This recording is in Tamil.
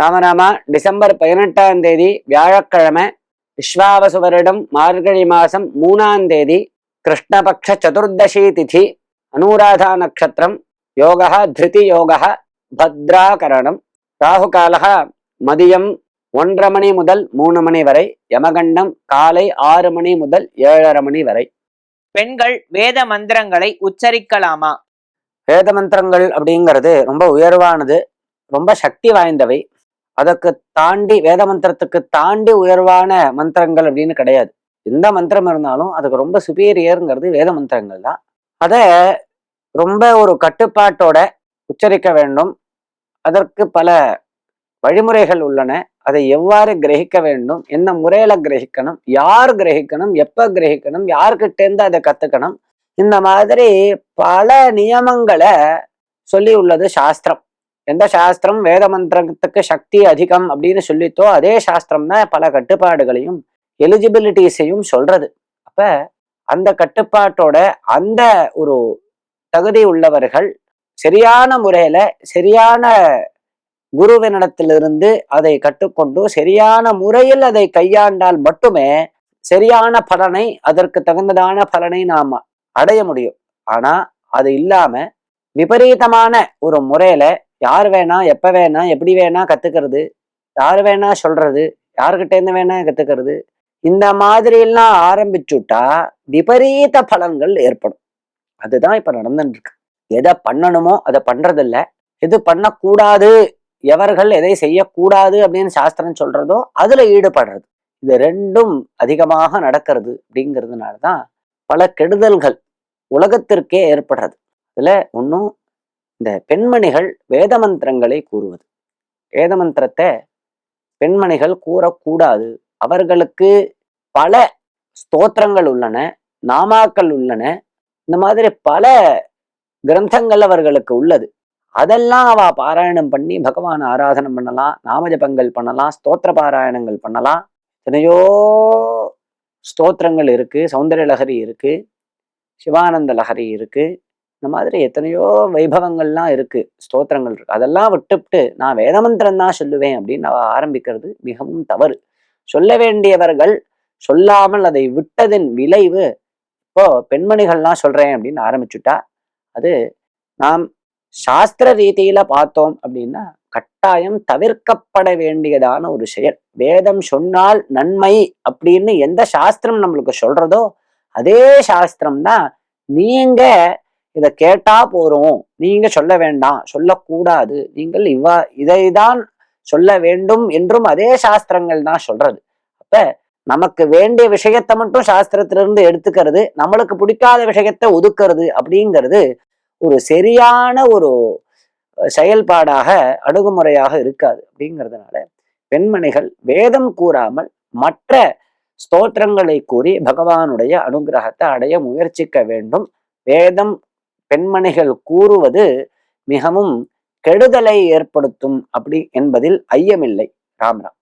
ராமராமா டிசம்பர் பதினெட்டாம் தேதி வியாழக்கிழமை விஸ்வாவசு வருடம் மார்கழி மாசம் மூணாம் தேதி கிருஷ்ணபக்ஷ சதுர்தசி திதி அனுராதா நட்சத்திரம் யோகா திருதி யோகா பத்ராகரணம். ராகு காலக மதியம் ஒன்றரை மணி முதல் மூணு மணி வரை யமகண்டம் காலை ஆறு மணி முதல் ஏழரை மணி வரை. பெண்கள் வேத மந்திரங்களை உச்சரிக்கலாமா? வேத மந்திரங்கள் அப்படிங்கிறது ரொம்ப உயர்வானது ரொம்ப சக்தி வாய்ந்தவை. அதற்கு தாண்டி வேத மந்திரத்துக்கு தாண்டி உயர்வான மந்திரங்கள் அப்படின்னு கிடையாது. எந்த மந்திரம் இருந்தாலும் அதுக்கு ரொம்ப சுப்பீரியருங்கிறது வேத மந்திரங்கள் தான். அதை ரொம்ப ஒரு கட்டுப்பாட்டோட உச்சரிக்க வேண்டும். அதற்கு பல வழிமுறைகள் உள்ளன. அதை எவ்வாறு கிரகிக்க வேண்டும்? என்ன முறையில கிரகிக்கணும்? யார் கிரகிக்கணும்? எப்ப கிரகிக்கணும்? யார்கிட்டேருந்து அதை கத்துக்கணும்? இந்த மாதிரி பல நியமங்களை சொல்லி உள்ளது சாஸ்திரம். எந்த சாஸ்திரம் வேத மந்திரத்துக்கு சக்தி அதிகம் அப்படின்னு சொல்லித்தோ அதே சாஸ்திரம் தான் பல கட்டுப்பாடுகளையும் எலிஜிபிலிட்டிஸையும் சொல்றது. அப்ப அந்த கட்டுப்பாட்டோட அந்த ஒரு தகுதி உள்ளவர்கள் சரியான முறையில சரியான குருவினிடத்திலிருந்து அதை கற்றுக்கொண்டு சரியான முறையில் அதை கையாண்டால் மட்டுமே சரியான பலனை அதற்கு தகுந்ததான பலனை நாம் அடைய முடியும். ஆனா அது இல்லாம விபரீதமான ஒரு முறையில யார் வேணா எப்போ வேணா எப்படி வேணா கத்துக்கிறது. யார் வேணா சொல்றது யாருக்கிட்டேருந்து வேணா கத்துக்கிறது. இந்த மாதிரிலாம் ஆரம்பிச்சுட்டா விபரீத பலன்கள் ஏற்படும். அதுதான் இப்போ நடந்துட்டு இருக்கு எதை பண்ணணுமோ அதை பண்ணுறதில்ல எது பண்ணக்கூடாது எவர்கள் எதை செய்யக்கூடாது அப்படின்னு சாஸ்திரம் சொல்றதோ அதுல ஈடுபடுறது. இது ரெண்டும் அதிகமாக நடக்கிறது அப்படிங்கிறதுனால தான் பல கெடுதல்கள் உலகத்திற்கே ஏற்படுறது. இதில் ஒன்றும் இந்த பெண்மணிகள் வேத மந்திரங்களை கூறுவது. வேத மந்திரத்தை பெண்மணிகள் கூறக்கூடாது. அவர்களுக்கு பல ஸ்தோத்திரங்கள் உள்ளன நாமாக்கள் உள்ளன. இந்த மாதிரி பல கிரந்தங்கள் அவர்களுக்கு உள்ளது. அதெல்லாம் அவ பாராயணம் பண்ணி பகவான் ஆராதனம் பண்ணலாம் நாமஜபங்கள் பண்ணலாம் ஸ்தோத்திர பாராயணங்கள் பண்ணலாம். எத்தனையோ ஸ்தோத்திரங்கள் இருக்கு சௌந்தர்ய லகரி இருக்கு சிவானந்த லகரி இருக்கு. இந்த மாதிரி எத்தனையோ வைபவங்கள்லாம் இருக்கு ஸ்தோத்திரங்கள் இருக்கு. அதெல்லாம் விட்டுவிட்டு நான் வேதமந்திரம் தான் சொல்லுவேன் அப்படின்னு நான் ஆரம்பிக்கிறது மிகவும் தவறு. சொல்ல வேண்டியவர்கள் சொல்லாமல் அதை விட்டதின் விளைவு இப்போ பெண்மணிகள்லாம் சொல்றேன் அப்படின்னு ஆரம்பிச்சுட்டா அது நாம் சாஸ்திர ரீதியில பார்த்தோம் அப்படின்னா கட்டாயம் தவிர்க்கப்பட வேண்டியதான ஒரு செயல். வேதம் சொன்னால் நன்மை அப்படின்னு எந்த சாஸ்திரம் நம்மளுக்கு சொல்றதோ அதே சாஸ்திரம் தான் நீங்க இதை கேட்டா போறோம். நீங்க சொல்ல வேண்டாம். சொல்லக்கூடாது. நீங்கள் இவ்வா இதைதான் சொல்ல வேண்டும் என்றும் அதே சாஸ்திரங்கள் தான் சொல்றது. அப்ப நமக்கு வேண்டிய விஷயத்தை மட்டும் சாஸ்திரத்திலிருந்து எடுத்துக்கிறது நம்மளுக்கு பிடிக்காத விஷயத்தை ஒதுக்கிறது அப்படிங்கிறது ஒரு சரியான ஒரு செயல்பாடாக அணுகுமுறையாக இருக்காது அப்படிங்கிறதுனால பெண்மணிகள் வேதம் கூறாமல் மற்ற ஸ்தோத்திரங்களை கூறி பகவானுடைய அனுகிரகத்தை அடைய முயற்சிக்க வேண்டும். வேதம் பெண்மணிகள் கூறுவது மிகவும் கெடுதலை ஏற்படுத்தும் அப்படி என்பதில் ஐயமில்லை. ராம்ராம்